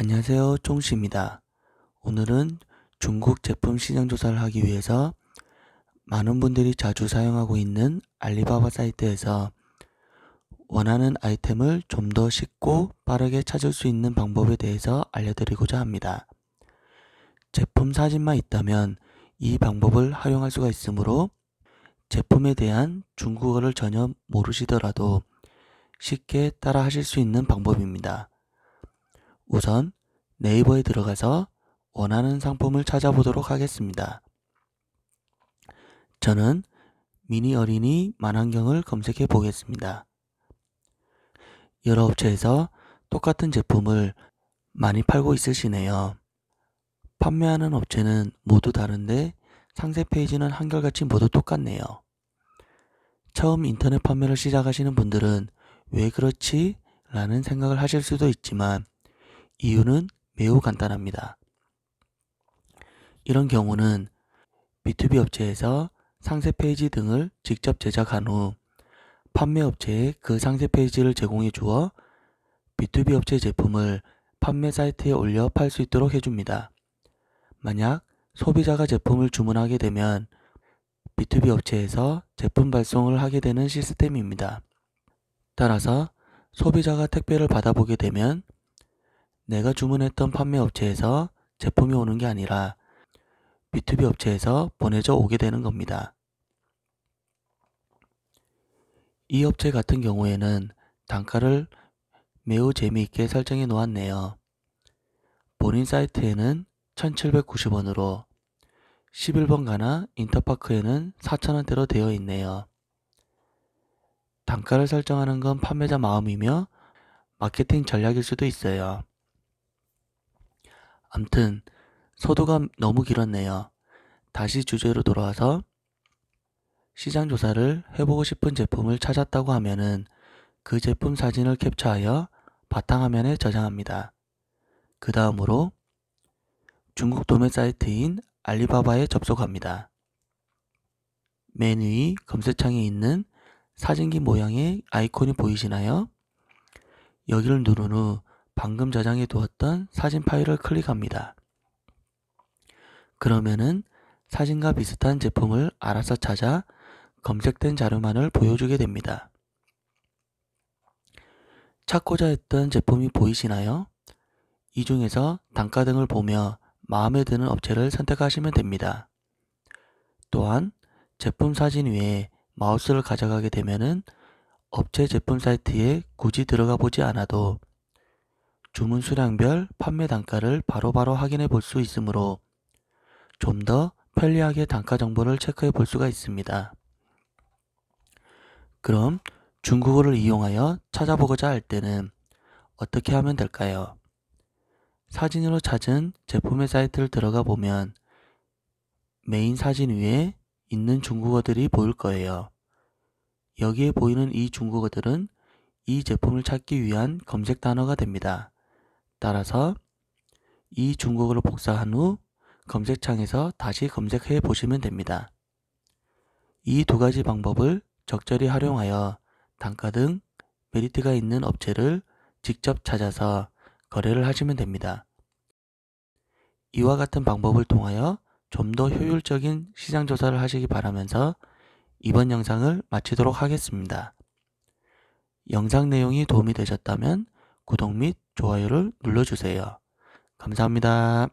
안녕하세요. 종씨입니다. 오늘은 중국 제품 시장 조사를 하기 위해서 많은 분들이 자주 사용하고 있는 알리바바 사이트에서 원하는 아이템을 좀 더 쉽고 빠르게 찾을 수 있는 방법에 대해서 알려드리고자 합니다. 제품 사진만 있다면 이 방법을 활용할 수가 있으므로 제품에 대한 중국어를 전혀 모르시더라도 쉽게 따라 하실 수 있는 방법입니다. 우선 네이버에 들어가서 원하는 상품을 찾아보도록 하겠습니다. 저는 미니 어린이 만환경을 검색해 보겠습니다. 여러 업체에서 똑같은 제품을 많이 팔고 있으시네요. 판매하는 업체는 모두 다른데 상세 페이지는 한결같이 모두 똑같네요. 처음 인터넷 판매를 시작하시는 분들은 왜 그렇지? 라는 생각을 하실 수도 있지만 이유는 매우 간단합니다. 이런 경우는 B2B 업체에서 상세 페이지 등을 직접 제작한 후 판매 업체에 그 상세 페이지를 제공해 주어 B2B 업체 제품을 판매 사이트에 올려 팔 수 있도록 해줍니다. 만약 소비자가 제품을 주문하게 되면 B2B 업체에서 제품 발송을 하게 되는 시스템입니다. 따라서 소비자가 택배를 받아보게 되면 내가 주문했던 판매 업체에서 제품이 오는 게 아니라 B2B 업체에서 보내져 오게 되는 겁니다. 이 업체 같은 경우에는 단가를 매우 재미있게 설정해 놓았네요. 본인 사이트에는 1790원으로 11번 가나 인터파크에는 4,000원대로 되어 있네요. 단가를 설정하는 건 판매자 마음이며 마케팅 전략일 수도 있어요. 암튼 소도가 너무 길었네요. 다시 주제로 돌아와서 시장 조사를 해보고 싶은 제품을 찾았다고 하면은 그 제품 사진을 캡처하여 바탕화면에 저장합니다. 그 다음으로 중국 도매 사이트인 알리바바에 접속합니다. 맨 위 검색창에 있는 사진기 모양의 아이콘이 보이시나요? 여기를 누른 후 방금 저장해 두었던 사진 파일을 클릭합니다. 그러면은 사진과 비슷한 제품을 알아서 찾아 검색된 자료만을 보여주게 됩니다. 찾고자 했던 제품이 보이시나요? 이 중에서 단가 등을 보며 마음에 드는 업체를 선택하시면 됩니다. 또한 제품 사진 위에 마우스를 가져가게 되면은 업체 제품 사이트에 굳이 들어가 보지 않아도 주문 수량별 판매 단가를 바로바로 확인해 볼 수 있으므로 좀 더 편리하게 단가 정보를 체크해 볼 수가 있습니다. 그럼 중국어를 이용하여 찾아보고자 할 때는 어떻게 하면 될까요? 사진으로 찾은 제품의 사이트를 들어가 보면 메인 사진 위에 있는 중국어들이 보일 거예요. 여기에 보이는 이 중국어들은 이 제품을 찾기 위한 검색 단어가 됩니다. 따라서 이 중국어를 복사한 후 검색창에서 다시 검색해 보시면 됩니다. 이 두 가지 방법을 적절히 활용하여 단가 등 메리트가 있는 업체를 직접 찾아서 거래를 하시면 됩니다. 이와 같은 방법을 통하여 좀 더 효율적인 시장 조사를 하시기 바라면서 이번 영상을 마치도록 하겠습니다. 영상 내용이 도움이 되셨다면 구독 및 좋아요를 눌러주세요. 감사합니다.